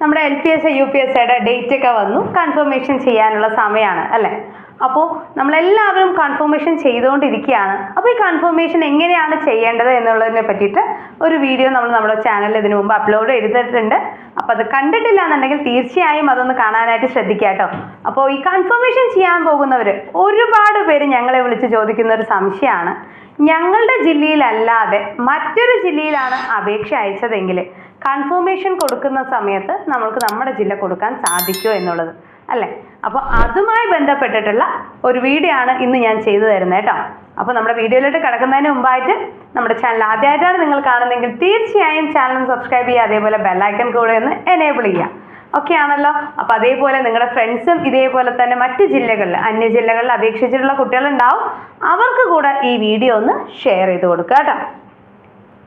നമ്മുടെ L P S U P S സിയുടെ date ഒക്കെ വന്നു. കൺഫർമേഷൻ ചെയ്യാനുള്ള സമയമാണ് അല്ലേ? അപ്പോൾ നമ്മളെല്ലാവരും കൺഫർമേഷൻ ചെയ്തുകൊണ്ടിരിക്കുകയാണ്. അപ്പോൾ ഈ കൺഫർമേഷൻ എങ്ങനെയാണ് ചെയ്യേണ്ടത് എന്നുള്ളതിനെ പറ്റിയിട്ട് ഒരു വീഡിയോ നമ്മൾ നമ്മുടെ ചാനലിൽ ഇതിനു മുമ്പ് അപ്ലോഡ് ചെയ്തിട്ടുണ്ട്. അപ്പോൾ അത് കണ്ടിട്ടില്ല എന്നുണ്ടെങ്കിൽ തീർച്ചയായും അതൊന്ന് കാണാനായിട്ട് ശ്രദ്ധിക്കുക കേട്ടോ. അപ്പോൾ ഈ കൺഫർമേഷൻ ചെയ്യാൻ പോകുന്നവർ ഒരുപാട് പേര് ഞങ്ങളെ വിളിച്ച് ചോദിക്കുന്ന ഒരു സംശയമാണ്. ഞങ്ങളുടെ ജില്ലയിലല്ലാതെ മറ്റൊരു ജില്ലയിലാണ് അപേക്ഷ അയച്ചതെങ്കിൽ കൺഫർമേഷൻ കൊടുക്കുന്ന സമയത്ത് നമ്മൾക്ക് നമ്മുടെ ജില്ല കൊടുക്കാൻ സാധിക്കുമോ എന്നുള്ളത് അല്ലേ? അപ്പോൾ അതുമായി ബന്ധപ്പെട്ടിട്ടുള്ള ഒരു വീഡിയോ ആണ് ഇന്ന് ഞാൻ ചെയ്തു തരുന്നത് കേട്ടോ. അപ്പോൾ നമ്മുടെ വീഡിയോയിലോട്ട് കിടക്കുന്നതിന് മുമ്പായിട്ട് നമ്മുടെ ചാനൽ ആദ്യമായിട്ടാണ് നിങ്ങൾ കാണുന്നതെങ്കിൽ തീർച്ചയായും ചാനൽ സബ്സ്ക്രൈബ് ചെയ്യുക അതേപോലെ ബെല്ലൈക്കൺ കൂടെ ഒന്ന് എനേബിൾ ചെയ്യുക. ഓക്കെ ആണല്ലോ? അപ്പോൾ അതേപോലെ നിങ്ങളുടെ ഫ്രണ്ട്സും ഇതേപോലെ തന്നെ മറ്റ് ജില്ലകളിൽ അന്യ ജില്ലകളിൽ അപേക്ഷിച്ചിട്ടുള്ള കുട്ടികളുണ്ടാവും. അവർക്ക് കൂടെ ഈ വീഡിയോ ഒന്ന് ഷെയർ ചെയ്ത് കൊടുക്കുക കേട്ടോ.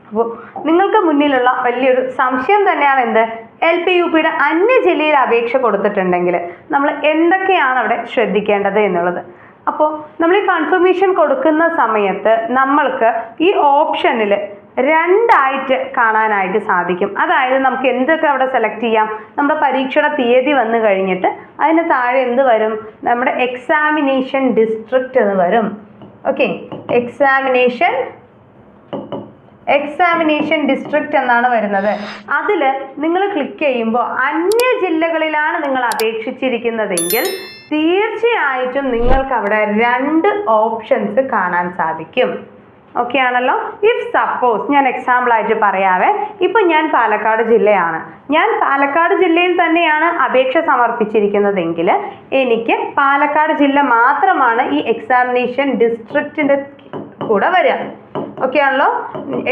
അപ്പോൾ നിങ്ങൾക്ക് മുന്നിലുള്ള വലിയൊരു സംശയം തന്നെയാണ് എന്ത്? എൽ പി യു പിയുടെ അന്യ ജില്ലയിൽ അപേക്ഷ കൊടുത്തിട്ടുണ്ടെങ്കിൽ നമ്മൾ എന്തൊക്കെയാണ് അവിടെ ശ്രദ്ധിക്കേണ്ടത് എന്നുള്ളത്. അപ്പോൾ നമ്മൾ ഈ കൺഫർമേഷൻ കൊടുക്കുന്ന സമയത്ത് നമ്മൾക്ക് ഈ ഓപ്ഷനിൽ രണ്ടായിട്ട് കാണാനായിട്ട് സാധിക്കും. അതായത് നമുക്ക് എന്തൊക്കെ അവിടെ സെലക്ട് ചെയ്യാം നമ്മുടെ പരീക്ഷയുടെ തീയതി വന്നു കഴിഞ്ഞിട്ട് അതിന് താഴെ എന്ത് വരും? നമ്മുടെ എക്സാമിനേഷൻ ഡിസ്ട്രിക്റ്റ് എന്ന് വരും. ഓക്കെ എക്സാമിനേഷൻ എക്സാമിനേഷൻ ഡിസ്ട്രിക്റ്റ് എന്നാണ് വരുന്നത്. അതിൽ നിങ്ങൾ ക്ലിക്ക് ചെയ്യുമ്പോൾ അന്യ ജില്ലകളിലാണ് നിങ്ങൾ അപേക്ഷിച്ചിരിക്കുന്നതെങ്കിൽ തീർച്ചയായിട്ടും നിങ്ങൾക്ക് അവിടെ രണ്ട് ഓപ്ഷൻസ് കാണാൻ സാധിക്കും. ഓക്കെ ആണല്ലോ? ഇഫ് സപ്പോസ് ഞാൻ എക്സാമ്പിൾ ആയിട്ട് പറയാവേ. ഇപ്പം ഞാൻ പാലക്കാട് ജില്ലയാണ്. ഞാൻ പാലക്കാട് ജില്ലയിൽ തന്നെയാണ് അപേക്ഷ സമർപ്പിച്ചിരിക്കുന്നതെങ്കിൽ എനിക്ക് പാലക്കാട് ജില്ല മാത്രമാണ് ഈ എക്സാമിനേഷൻ ഡിസ്ട്രിക്റ്റിന്റെ കൂടെ വരിക. ഓക്കെ ആണല്ലോ?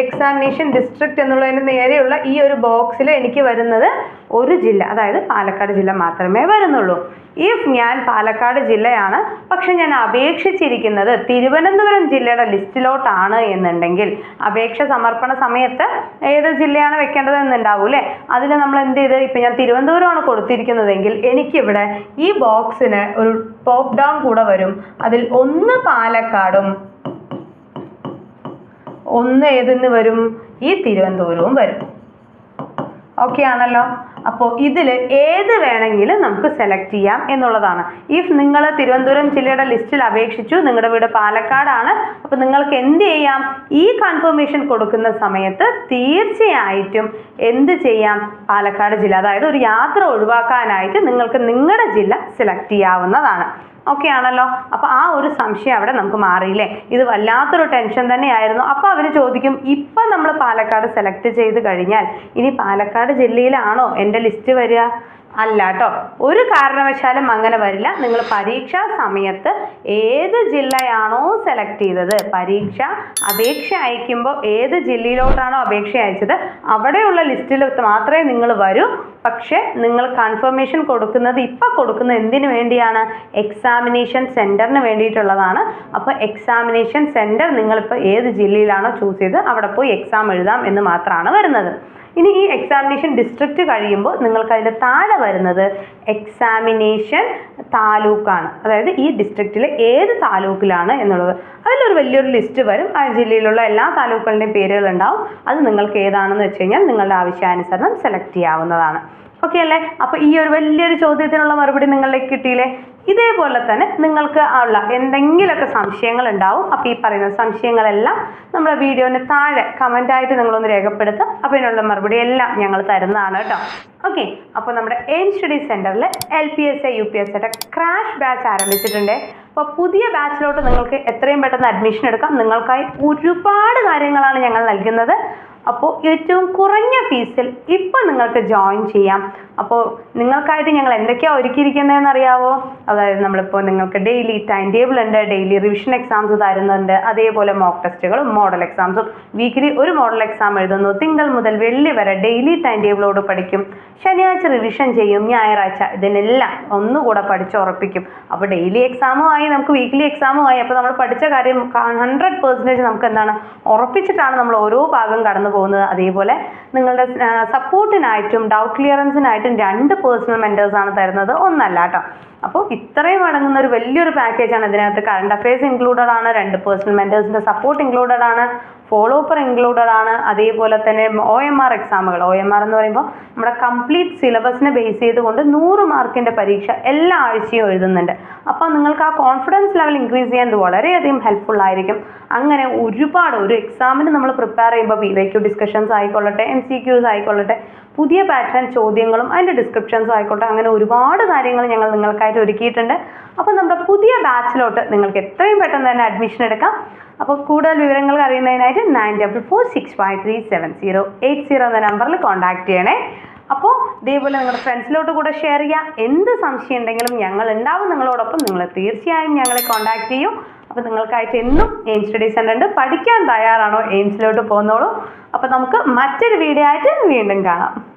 എക്സാമിനേഷൻ ഡിസ്ട്രിക്റ്റ് എന്നുള്ളതിന് നേരെയുള്ള ഈ ഒരു ബോക്സിൽ എനിക്ക് വരുന്നത് ഒരു ജില്ല അതായത് പാലക്കാട് ജില്ല മാത്രമേ വരുന്നുള്ളൂ. ഇഫ് ഞാൻ പാലക്കാട് ജില്ലയാണ് പക്ഷെ ഞാൻ അപേക്ഷിച്ചിരിക്കുന്നത് തിരുവനന്തപുരം ജില്ലയുടെ ലിസ്റ്റിലോട്ടാണ് എന്നുണ്ടെങ്കിൽ അപേക്ഷ സമർപ്പണ സമയത്ത് ഏത് ജില്ലയാണ് വെക്കേണ്ടത് എന്നുണ്ടാവും അല്ലേ? അതിൽ നമ്മൾ എന്ത് ചെയ്ത്? ഇപ്പം ഞാൻ തിരുവനന്തപുരമാണ് കൊടുത്തിരിക്കുന്നതെങ്കിൽ എനിക്കിവിടെ ഈ ബോക്സിന് ഒരു ടോപ്പ് ഡൗൺ കൂടെ വരും. അതിൽ ഒന്ന് പാലക്കാടും ഒന്ന് ഏതെന്ന് വരും? ഈ തിരുവനന്തപുരവും വരും. ഓക്കെ ആണല്ലോ? അപ്പോൾ ഇതിൽ ഏത് വേണമെങ്കിലും നമുക്ക് സെലക്ട് ചെയ്യാം എന്നുള്ളതാണ്. ഇഫ് നിങ്ങൾ തിരുവനന്തപുരം ജില്ലയുടെ ലിസ്റ്റിൽ അപേക്ഷിച്ചു നിങ്ങളുടെ വീട് പാലക്കാടാണ് അപ്പോൾ നിങ്ങൾക്ക് എന്ത് ചെയ്യാം? ഈ കൺഫർമേഷൻ കൊടുക്കുന്ന സമയത്ത് തീർച്ചയായിട്ടും എന്ത് ചെയ്യാം? പാലക്കാട് ജില്ല അതായത് ഒരു യാത്ര ഒഴിവാക്കാനായിട്ട് നിങ്ങൾക്ക് നിങ്ങളുടെ ജില്ല സെലക്ട് ചെയ്യാവുന്നതാണ്. ഓക്കെ ആണല്ലോ. അപ്പോൾ ആ ഒരു സംശയം അവിടെ നമുക്ക് മാറിയില്ലേ? ഇത് വല്ലാത്തൊരു ടെൻഷൻ തന്നെയായിരുന്നു. അപ്പോൾ അവർ ചോദിക്കും ഇപ്പം നമ്മൾ പാലക്കാട് സെലക്ട് ചെയ്ത് കഴിഞ്ഞാൽ ഇനി പാലക്കാട് ജില്ലയിലാണോ എന്റെ ലിസ്റ്റ് വരിക? അല്ല കേട്ടോ ഒരു കാരണവശാലും അങ്ങനെ വരില്ല. നിങ്ങൾ പരീക്ഷാ സമയത്ത് ഏത് ജില്ലയാണോ സെലക്ട് ചെയ്തത് പരീക്ഷ അപേക്ഷ അയക്കുമ്പോൾ ഏത് ജില്ലയിലോട്ടാണോ അപേക്ഷ അയച്ചത് അവിടെയുള്ള ലിസ്റ്റിൽ മാത്രമേ നിങ്ങൾ വരൂ. പക്ഷേ നിങ്ങൾ കൺഫർമേഷൻ കൊടുക്കുന്നത് ഇപ്പം കൊടുക്കുന്നത് എന്തിനു വേണ്ടിയാണ്? എക്സാമിനേഷൻ സെന്ററിന് വേണ്ടിയിട്ടുള്ളതാണ്. അപ്പോൾ എക്സാമിനേഷൻ സെന്റർ നിങ്ങളിപ്പോൾ ഏത് ജില്ലയിലാണോ ചൂസ് ചെയ്ത് അവിടെ പോയി എക്സാം എഴുതാം എന്ന് മാത്രമാണ് വരുന്നത്. ഇനി ഈ എക്സാമിനേഷൻ ഡിസ്ട്രിക്റ്റ് കഴിയുമ്പോൾ നിങ്ങൾക്ക് അതിന്റെ താഴെ വരുന്നത് എക്സാമിനേഷൻ താലൂക്കാണ്. അതായത് ഈ ഡിസ്ട്രിക്റ്റിലെ ഏത് താലൂക്കിലാണ് എന്നുള്ളത്. അതിലൊരു വലിയൊരു ലിസ്റ്റ് വരും. ആ ജില്ലയിലുള്ള എല്ലാ താലൂക്കുകളുടെയും പേരുകൾ ഉണ്ടാവും അത് നിങ്ങൾക്ക് ഏതാണെന്ന് വെച്ച് കഴിഞ്ഞാൽ നിങ്ങളുടെ ആവശ്യാനുസരണം സെലക്ട് ചെയ്യാവുന്നതാണ്. ഓക്കെ അല്ലേ? അപ്പോൾ ഈ ഒരു വലിയൊരു ചോദ്യത്തിനുള്ള മറുപടി നിങ്ങളിലേക്ക് കിട്ടിയില്ലേ? ഇതേപോലെ തന്നെ നിങ്ങൾക്ക് ഉള്ള എന്തെങ്കിലുമൊക്കെ സംശയങ്ങൾ ഉണ്ടാവും അപ്പോൾ ഈ പറയുന്ന സംശയങ്ങളെല്ലാം നമ്മുടെ വീഡിയോന് താഴെ കമന്റായിട്ട് നിങ്ങളൊന്ന് രേഖപ്പെടുത്തുക അപ്പോൾ ഇതിനുള്ള മറുപടി എല്ലാം ഞങ്ങൾ തരുന്നതാണ് കേട്ടോ. ഓക്കെ അപ്പോൾ നമ്മുടെ എയിം സ്റ്റഡി സെന്ററിൽ L P S A U P S എയുടെ ക്രാഷ് ബാച്ച് ആരംഭിച്ചിട്ടുണ്ട്. അപ്പോൾ പുതിയ ബാച്ചിലോട്ട് നിങ്ങൾക്ക് എത്രയും പെട്ടെന്ന് അഡ്മിഷൻ എടുക്കാം. നിങ്ങൾക്കായി ഒരുപാട് കാര്യങ്ങളാണ് ഞങ്ങൾ നൽകുന്നത്. അപ്പോൾ ഏറ്റവും കുറഞ്ഞ ഫീസിൽ ഇപ്പോൾ നിങ്ങൾക്ക് ജോയിൻ ചെയ്യാം. അപ്പോൾ നിങ്ങൾക്കായിട്ട് ഞങ്ങൾ എന്തൊക്കെയാണ് ഒരുക്കിയിരിക്കുന്നതെന്ന് അറിയാവോ അതായത് നമ്മളിപ്പോൾ നിങ്ങൾക്ക് ഡെയിലി ടൈം ടേബിൾ ഉണ്ട് ഡെയിലി റിവിഷൻ എക്സാംസ് തരുന്നുണ്ട് അതേപോലെ മോക്ക് ടെസ്റ്റുകളും മോഡൽ എക്സാംസും. വീക്കിലി ഒരു മോഡൽ എക്സാം എഴുതുന്നു. തിങ്കൾ മുതൽ വെള്ളി വരെ ഡെയിലി ടൈം ടേബിളോട് പഠിക്കും. ശനിയാഴ്ച റിവിഷൻ ചെയ്യും ഞായറാഴ്ച ഇതിനെല്ലാം ഒന്നുകൂടെ പഠിച്ചുറപ്പിക്കും. അപ്പോൾ ഡെയിലി എക്സാമും ആയി നമുക്ക് വീക്കിലി എക്സാമും ആയി അപ്പോൾ നമ്മൾ പഠിച്ച കാര്യം ഹൺഡ്രഡ് പെർസെന്റേജ് നമുക്ക് എന്താണ്? ഉറപ്പിച്ചിട്ടാണ് നമ്മൾ ഓരോ ഭാഗം കടന്നു പോകുന്നത്. അതേപോലെ നിങ്ങളുടെ സപ്പോർട്ടിനായിട്ടും ഡൗട്ട് ക്ലിയറൻസിനായിട്ടും രണ്ട് പേഴ്സണൽ മെന്റേഴ്സാണ് തരുന്നത്. ഒന്നല്ല കേട്ടോ. അപ്പോൾ ഇത്രയും അടങ്ങുന്ന ഒരു വലിയൊരു പാക്കേജാണ് ഇതിനകത്ത് കറണ്ട് അഫയേഴ്സ് ഇൻക്ലൂഡഡ് ആണ്. രണ്ട് പേഴ്സണൽ മെന്റേഴ്സിന്റെ സപ്പോർട്ട് ഇൻക്ലൂഡഡ് ആണ്. ഫോളോ അപ്പർ ഇൻക്ലൂഡഡ് ആണ്. അതേപോലെ തന്നെ ഒ എം ആർ എക്സാമുകൾ ഒ എം ആർ എന്ന് പറയുമ്പോൾ നമ്മുടെ കംപ്ലീറ്റ് സിലബസിനെ ബേസ് ചെയ്തുകൊണ്ട് നൂറ് മാർക്കിന്റെ പരീക്ഷ എല്ലാ ആഴ്ചയും എഴുതുന്നുണ്ട്. അപ്പോൾ നിങ്ങൾക്ക് ആ കോൺഫിഡൻസ് ലെവൽ ഇൻക്രീസ് ചെയ്യാൻ ഇത് വളരെയധികം ഹെൽപ്ഫുൾ ആയിരിക്കും. അങ്ങനെ ഒരുപാട് ഒരു എക്സാമിന് നമ്മൾ പ്രിപ്പയർ ചെയ്യുമ്പോൾ പി വൈ ക്യു ഡിസ്കഷൻസ് ആയിക്കൊള്ളട്ടെ എം സി ക്യൂസ് ആയിക്കൊള്ളട്ടെ പുതിയ പാറ്റേൺ ചോദ്യങ്ങളും അതിന്റെ ഡിസ്ക്രിപ്ഷൻസും ആയിക്കോട്ടെ അങ്ങനെ ഒരുപാട് കാര്യങ്ങൾ ഞങ്ങൾ നിങ്ങൾക്കായിട്ട് ഒരുക്കിയിട്ടുണ്ട്. അപ്പോൾ നമ്മുടെ പുതിയ ബാച്ചിലോട്ട് നിങ്ങൾക്ക് എത്രയും പെട്ടെന്ന് തന്നെ അഡ്മിഷൻ എടുക്കാം. അപ്പോൾ കൂടുതൽ വിവരങ്ങൾ അറിയുന്നതിനായിട്ട് nine double four six five three seven zero eight zero എന്ന നമ്പറിൽ കോൺടാക്ട് ചെയ്യണേ. അപ്പോൾ ഇതേപോലെ നിങ്ങളുടെ ഫ്രണ്ട്സിലോട്ട് കൂടെ ഷെയർ ചെയ്യാം. എന്ത് സംശയം ഉണ്ടെങ്കിലും ഞങ്ങൾ ഉണ്ടാവും. നിങ്ങളോടൊപ്പം നിങ്ങൾ തീർച്ചയായും ഞങ്ങളെ കോൺടാക്ട് ചെയ്യും. അപ്പോൾ നിങ്ങൾക്കായിട്ട് എന്നും എയിംസ് സ്റ്റഡി സെന്റർ ഉണ്ട്. പഠിക്കാൻ തയ്യാറാണോ? എയിംസിലോട്ട് പോകുന്നോളൂ. അപ്പോൾ നമുക്ക് മറ്റൊരു വീഡിയോ ആയിട്ട് വീണ്ടും കാണാം.